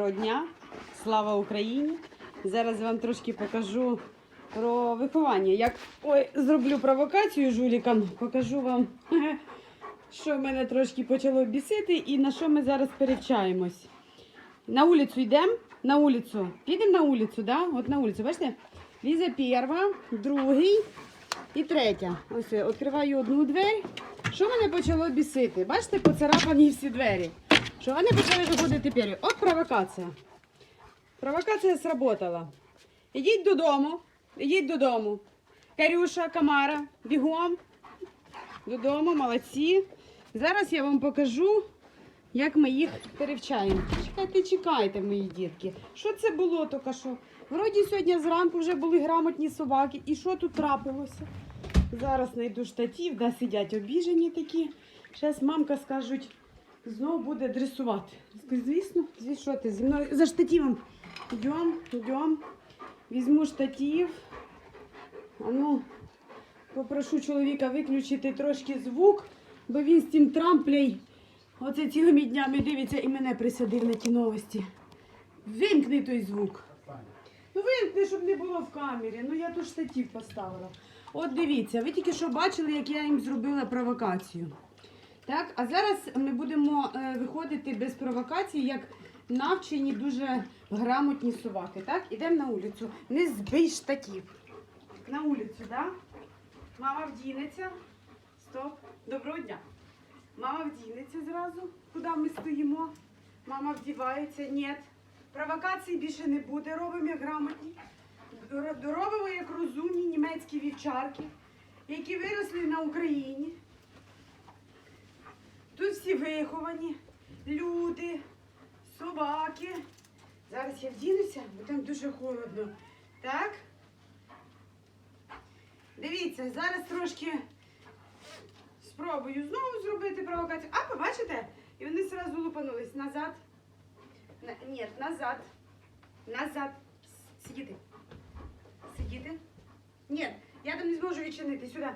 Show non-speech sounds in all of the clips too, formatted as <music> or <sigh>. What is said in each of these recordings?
Доброго дня, слава Україні! Зараз вам трошки покажу про виховання. Як ой, зроблю провокацію жулікам, покажу вам, <laughs> що мене трошки почало бісити і на що ми зараз перевчаємось. На вулицю йдемо, на вулицю. Підемо на вулицю, да? От на вулицю, бачите? Ліза перша, другий і третя. Ось я відкриваю одну двері. Що мене почало бісити? Бачите, поцарапані всі двері. Що вони почали виходити пері. От провокація. Провокація сработала. Ідіть додому. Ідіть додому. Карюша, Камара, бігом. Додому, молодці. Зараз я вам покажу, як ми їх перевчаємо. Чекайте, чекайте, мої дітки. Що це було тільки що? Вроді сьогодні зранку вже були грамотні собаки. І що тут трапилося? Зараз знайду штатів, де сидять обіжені такі. Зараз мамка скажуть, знову буде дресувати. Звісно, звісно, що ти зі мною за штативом. Йдем, йдем. Візьму штатив. А ну, попрошу чоловіка виключити трошки звук, бо він з тим трамплей оце цілими днями дивиться і мене присадив на ті новості. Вимкни той звук. Ну вимкни, щоб не було в камері. Ну я тут штатив поставила. От дивіться, ви тільки що бачили, як я їм зробила провокацію. Так, а зараз ми будемо е, виходити без провокацій, як навчені дуже грамотні собаки. Так, ідемо на вулицю. Не збий штатів. На вулицю, так? Мама вдінеться. Стоп. Доброго дня. Мама вдінеться зразу, куди ми стоїмо. Мама вдівається. Ні. Провокацій більше не буде. Робимо як грамотні. Робимо як розумні німецькі вівчарки, які виросли на Україні. Тут всі виховані, люди, собаки. Зараз я вдінуся, бо там дуже холодно. Так? Дивіться, зараз трошки спробую знову зробити провокацію. А, побачите? І вони одразу лупанулись. Назад. На, ні, назад. Назад. Сидіти. Сидіти. Ні, я там не зможу відчинити. Сюди.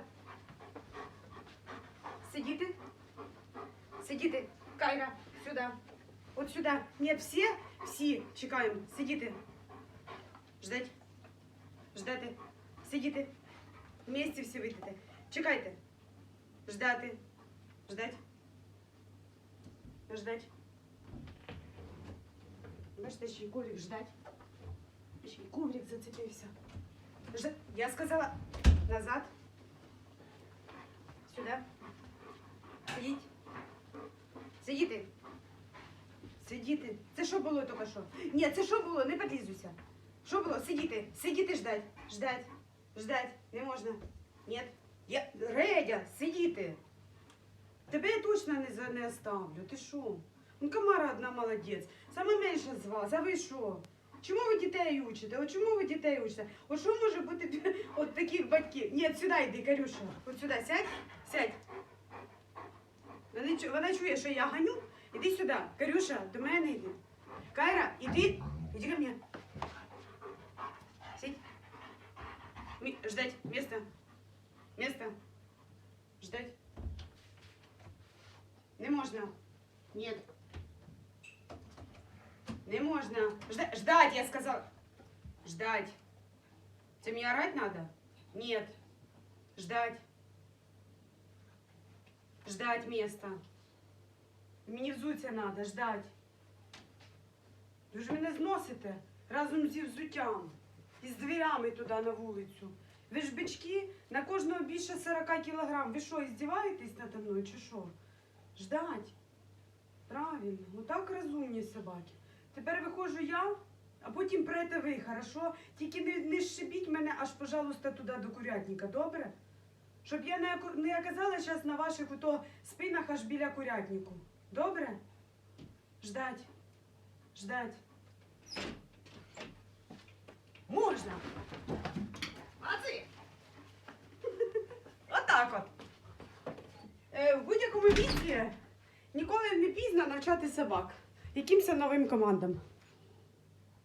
Сидіти. Сидіти. Кайра, сюди. От сюди. Ні, всі, всі чекаємо. Сидіти. Ждать. Ждати. Сидіти. Вместе всі вийдете. Чекайте. Ждати. Ждать. Ждать. Бачите, ще й коврик ждать. Ще й коврик зацепився. Ждать. Я сказала назад. Сюди. Сидіть. Сидіти. Сидіти. Це що було тільки що? Ні, це що було? Не підлізуйся. Що було? Сидіти. Сидіти ждать. Ждать. Ждать. Не можна. Ні. Я... Редя, сидіти. Тебе я точно не, не оставлю. Ти що? Ну, Камара одна молодець. Саме менша з вас. А ви що? Чому ви дітей учите? От чому ви дітей учите? От що може бути <laughs> от таких батьків? Ні, сюди йди, Карюша. От сюди сядь, сядь. Вона, чу- вона чує, що я ганю. Іди сюди. Карюша, до мене йди. Кайра, іди. Іди ко мне. Сидь. Ми- Ждать. Место. Место. Ждать. Не можна. Нет. Не можна. Ждать, ждать, я сказал. Ждать. Тебе мне орать надо? Нет. Ждать. Ждать места. Мені взуття треба, ждать. Ви ж мене зносите разом зі взуттям і з дверями туди на вулицю. Ви ж бички на кожного більше 40 кілограм. Ви що, іздіваєтесь надо мною чи що? Ждать. Правильно, отак розумні собаки. Тепер виходжу я, а потім прете ви, хорошо? Тільки не, не шибіть мене аж, пожалуйста, туди до курятника, добре? Щоб я не, не оказалась зараз на ваших ото спинах аж біля курятнику. Добре? Ждать. Ждать. Можна. Молодці. <laughs> Отак от. Е, в будь-якому віці ніколи не пізно навчати собак якимось новим командам.